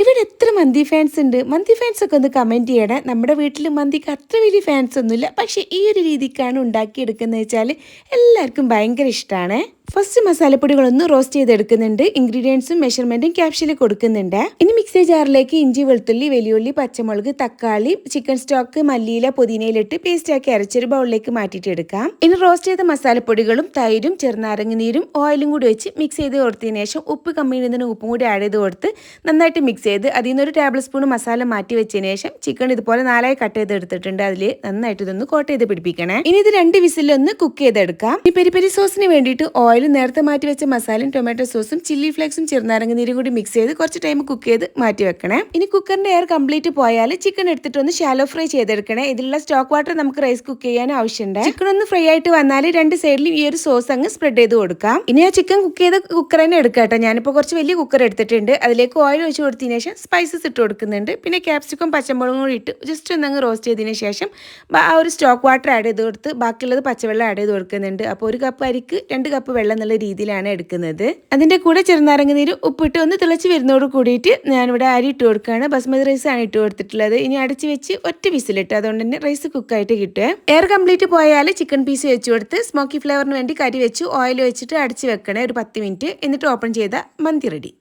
ഇവിടെ എത്ര മന്തി ഫാൻസ് ഉണ്ട്? മന്തി ഫാൻസ് ഒക്കെ ഒന്ന് കമന്റ് ചെയ്യണേ. നമ്മുടെ വീട്ടിൽ മന്തിക്ക് അത്ര വലിയ ഫാൻസ് ഒന്നുമില്ല. പക്ഷേ ഈ ഒരു രീതിക്കാണ് ഉണ്ടാക്കിയെടുക്കുന്നത് വെച്ചാൽ എല്ലാവർക്കും ഭയങ്കര ഇഷ്ടമാണ് ഫസ്റ്റ് മസാലപ്പൊടികളൊന്ന് റോസ്റ്റ് ചെയ്തെടുക്കുന്നുണ്ട്. ഇൻഗ്രീഡിയൻസും മെഷർമെന്റും ക്യാപ്ഷനിൽ കൊടുക്കുന്നുണ്ട്. ഇനി മിക്സി ജാറിലേക്ക് ഇഞ്ചി വെളുത്തുള്ളി വലിയുള്ളി പച്ചമുളക് തക്കാളി ചിക്കൻ സ്റ്റോക്ക് മല്ലിയില പുതിനയിലിട്ട് പേസ്റ്റ് ആക്കി അരച്ചൊരു ബൗളിലേക്ക് മാറ്റിയിട്ട് എടുക്കാം. ഇനി റോസ്റ്റ് ചെയ്ത മസാലപ്പൊടികളും തൈരും ചെറുനാരങ്ങ നീരും ഓയിലും കൂടി വെച്ച് മിക്സ് ചെയ്ത് കൊടുത്തതിന് ശേഷം ഉപ്പ് കമ്മി നിന്ന് ഉപ്പും കൂടി ആഡ് ചെയ്ത് കൊടുത്ത് നന്നായിട്ട് മിക്സ് ചെയ്ത് അതിൽ നിന്ന് ഒരു ടേബിൾ സ്പൂൺ മസാല മാറ്റി വെച്ചതിന് ശേഷം ചിക്കൻ ഇതുപോലെ നാലായി കട്ട് ചെയ്ത് എടുത്തിട്ടുണ്ട്. അതിൽ നന്നായിട്ട് ഇതൊന്ന് കോട്ട് ചെയ്ത് പിടിപ്പിക്കണേ. ഇനി ഇത് രണ്ട് വിസിലൊന്ന് കുക്ക് ചെയ്തെടുക്കാം. ഈ പെരി പെരി സോസിന് വേണ്ടിയിട്ട് ഓയിൽ നേരത്തെ മാറ്റി വെച്ച മസാലയും ടൊമാറ്റോ സോസും ചില്ലി ഫ്ലേക്സും ചെറുനാരങ്ങ നീരും കൂടി മിക്സ് ചെയ്ത് കുറച്ച് ടൈം കുക്ക് ചെയ്ത് മാറ്റി വെക്കണേ. ഇനി കുക്കറിന്റെ എയർ കംപ്ലീറ്റ് പോയാൽ ചിക്കൻ എടുത്തിട്ട് ഒന്ന് ഷാലോ ഫ്രൈ ചെയ്തെടുക്കണേ. ഇതിലുള്ള സ്റ്റോക്ക് വാട്ടർ നമുക്ക് റൈസ് കുക്ക് ചെയ്യാൻ ആവശ്യമുണ്ട്. ചിക്കൻ ഒന്ന് ഫ്രൈ ആയിട്ട് വന്നാൽ രണ്ട് സൈഡിലും ഈ ഒരു സോസ് അങ്ങ് സ്പ്രെഡ് ചെയ്ത് കൊടുക്കാം. ഇനി ആ ചിക്കൻ കുക്ക് ചെയ്ത കുക്കർ തന്നെ എടുക്കാം കേട്ടോ. ഞാനിപ്പോൾ കുറച്ച് വലിയ കുക്കർ എടുത്തിട്ടുണ്ട്. അതിലേക്ക് ഓയിൽ ഒഴിച്ച് കൊടുത്തതിന് ശേഷം സ്പൈസസ് ഇട്ട് കൊടുക്കുന്നുണ്ട്. പിന്നെ ക്യാപ്സിക്കം പച്ചമുളകും കൂടി ഇട്ട് ജസ്റ്റ് ഒന്ന് അങ്ങ് റോസ്റ്റ് ചെയ്തതിന് ശേഷം ആ ഒരു സ്റ്റോക്ക് വാട്ടർ ആഡ് ചെയ്ത് കൊടുത്ത് ബാക്കിയുള്ളത് പച്ചവെള്ളം ആഡ് ചെയ്ത് കൊടുക്കുന്നുണ്ട്. അപ്പോൾ ഒരു കപ്പ് അരിക്ക് രണ്ട് കപ്പ് വെള്ളം എന്നുള്ള രീതിയിലാണ് എടുക്കുന്നത്. അതിന്റെ കൂടെ ചെറുനാരങ്ങ നീര് ഉപ്പിട്ട് ഒന്ന് തിളച്ച് വരുന്നതോട് കൂടിയിട്ട് ഞാനിവിടെ അരി ഇട്ട് കൊടുക്കുകയാണ്. ബസ്മതി റൈസ് ആണ് ഇട്ട് കൊടുത്തിട്ടുള്ളത്. ഇനി അടച്ച് വെച്ച് ഒറ്റ വിസിലിട്ട് അതുകൊണ്ട് തന്നെ റൈസ് കുക്കായിട്ട് കിട്ടുക. എയർ കംപ്ലീറ്റ് പോയാൽ ചിക്കൻ പീസ് വെച്ച് കൊടുത്ത് സ്മോക്കി ഫ്ലേവറിന് വേണ്ടി കരി വെച്ച് ഓയിൽ വെച്ചിട്ട് അടച്ച് വെക്കണേ ഒരു പത്ത് മിനിറ്റ് എന്നിട്ട് ഓപ്പൺ ചെയ്ത മന്തി റെഡി